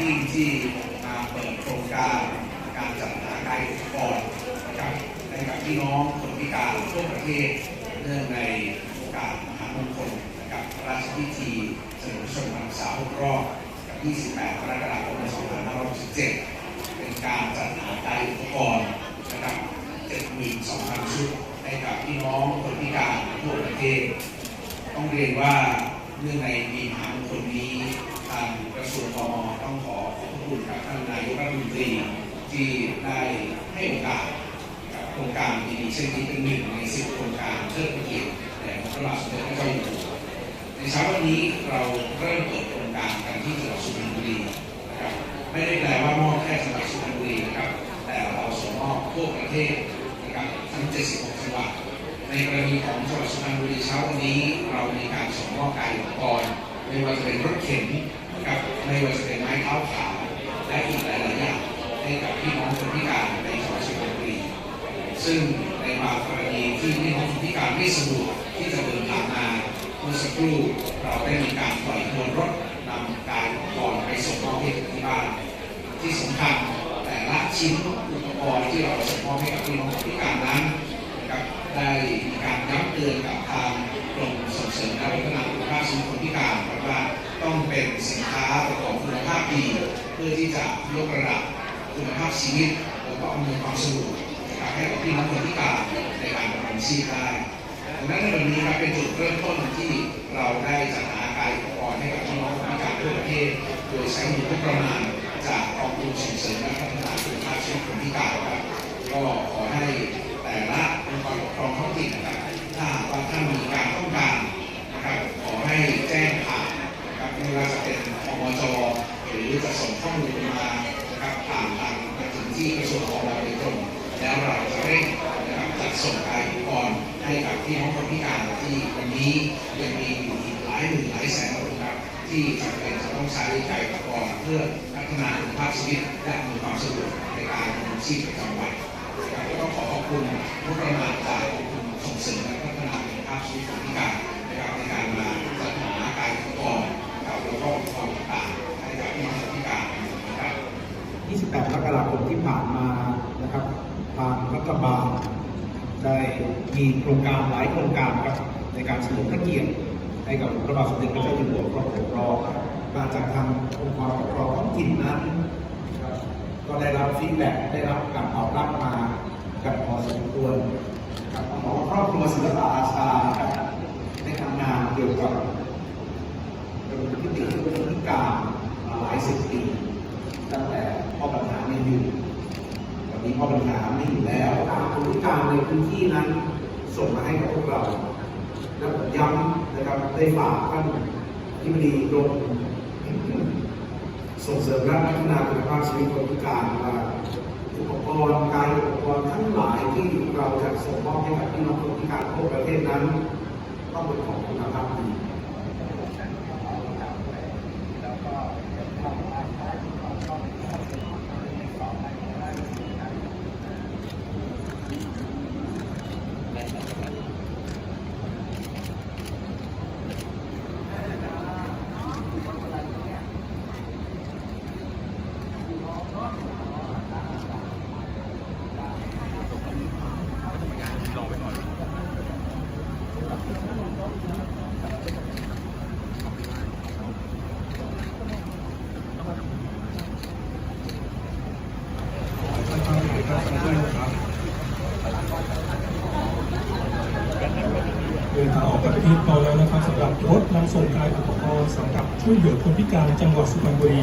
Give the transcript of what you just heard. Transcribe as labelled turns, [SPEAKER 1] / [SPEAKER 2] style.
[SPEAKER 1] ยิ่งที่มาเปิดโครงการการจัดหากายอุปกรณ์นะครับให้กับพี่น้องคนพิการทั่วประเทศเนื่องในโอกาสมหามงคลนะครับพระราชพิธีเฉลิมฉลองพรรษา6รอบกับ 28 กรกฎาคม 2567 เป็นการจัดหากายอุปกรณ์นะครับ72,000 ชุดให้กับพี่น้องคนพิการทั่วประเทศ ต้องเรียนว่าเนื่องในปีมหามงคลนี้ ทางกระทรวงพมต้องขอขอบคุณกับท่านนายกรัฐมนตรีที่ได้ให้โอกาสกับโครงการดีๆเช่นนี้เป็นหนึ่งในสิบโครงการเทิดพระเกียรติแด่พระบาทสมเด็จพระเจ้าอยู่หัวในเช้าวันนี้เราเริ่มเปิดโครงการกันที่จังหวัดสุพรรณบุรีนะครับไม่ได้แปลว่ามอบแค่จังหวัดสุพรรณบุรีนะครับแต่เราส่งมอบทั่วประเทศนะครับทั้ง 76 จังหวัดในกรณีของจังหวัดสุพรรณบุรีเช้าวันนี้เรามีการส่งมอบกายอุปกรณ์ไม่ว่าจะเป็นรถเข็น นะครับไม่ว่าจะเป็นไม้เท้าขาวและอีกหลายๆอย่างให้กับพี่น้องคนพิการในจังหวัดสุพรรณบุรีซึ่งในบางกรณีที่พี่น้องคนพิการไม่สะดวกที่จะเดินทางมาเมื่อสักครู่เราได้มีการปล่อยขบวนรถนำกายอุปกรณ์ไปส่งมอบให้ที่บ้านที่สำคัญแต่ละชิ้นอุปกรณ์ที่เราส่งมอบให้กับพี่น้องคนพิการนั้นนะครับได้มีการย้ำเตือนกับทาง พื่อที่จะยกระดับคุณภาพชีวิตแล้วก็อำนวยความสะดวกนะครับให้กับพี่น้องคนพิการในการทำรงชีพได้ดังนั้นในวันนี้ครับเป็นจุดเริ่มต้นที่เราได้จัดหากายอุปกรณ์ให้กับพี่น้องคนพิการทั่วประเทศ โดยใช้งบประมาณจากกองทุนส่งเสริมและพัฒนา ข้อมูลมานะครับผ่านทางมาถึงที่กระทรวงขอบโดยตรงแล้วเราจะเร่งนะครับจัดส่งกายอุปกรณ์ให้กับพี่น้องคนพิการที่วันนี้ยังมีอยู่อีกหลายหมื่นหลายแสนคนครับที่จำเป็นจะต้องใช้กายอุปกรณ์เพื่อพัฒนาคุณภาพชีวิตและมีความสะดวกในการดำรงชีพประจำวันนะครับก็ต้องขอขอบคุณงบประมาณจาก
[SPEAKER 2] 28มกราคมที่ผ่านมานะครับทางรัฐบาลได้มีโครงการหลายโครงการครับในการเฉลิมพระเกียรติให้กับพระบาทสมเด็จพระเจ้าอยู่หัวครอบครองมาจากทางองค์กรปกครองท้องถิ่นนั้นครับก็ได้รับฟีดแบ็กได้รับการตอบรับมากันพอสมควรครับหมอครอบครัวศิลปะอาชาครับได้ทำงานเกี่ยวกับเป็นพิธีที่เป็นพิการมาหลายสิบปีตั้งแต่พ่อปัญหาไม่อยู่วันนี้พ่ อปัญหาไม่อยู่แล้วทางคนพิการในพื้นที่นั้น ส่งมาให้กับพวกเรา และผมย้ำนะครับได้ฝากท่านที่บดีกรมส่งเสริมและพัฒนาคุณภาพชีวิตคนพิการว่าอุปกรณ์การอุปกรณ์ทั้งหลายที่เราจะส่งมอบให้กับพี่น้องคนพิการทั่วประเทศนั้นต้องเป็นของคุณภาพดี
[SPEAKER 3] นทางออกจากประเราแล้วนะครับสำหรับรถนำส่งกายอุปกรณ์สำหรับช่วยเหลือคนพิการจังหวัดสุพรรณบุรี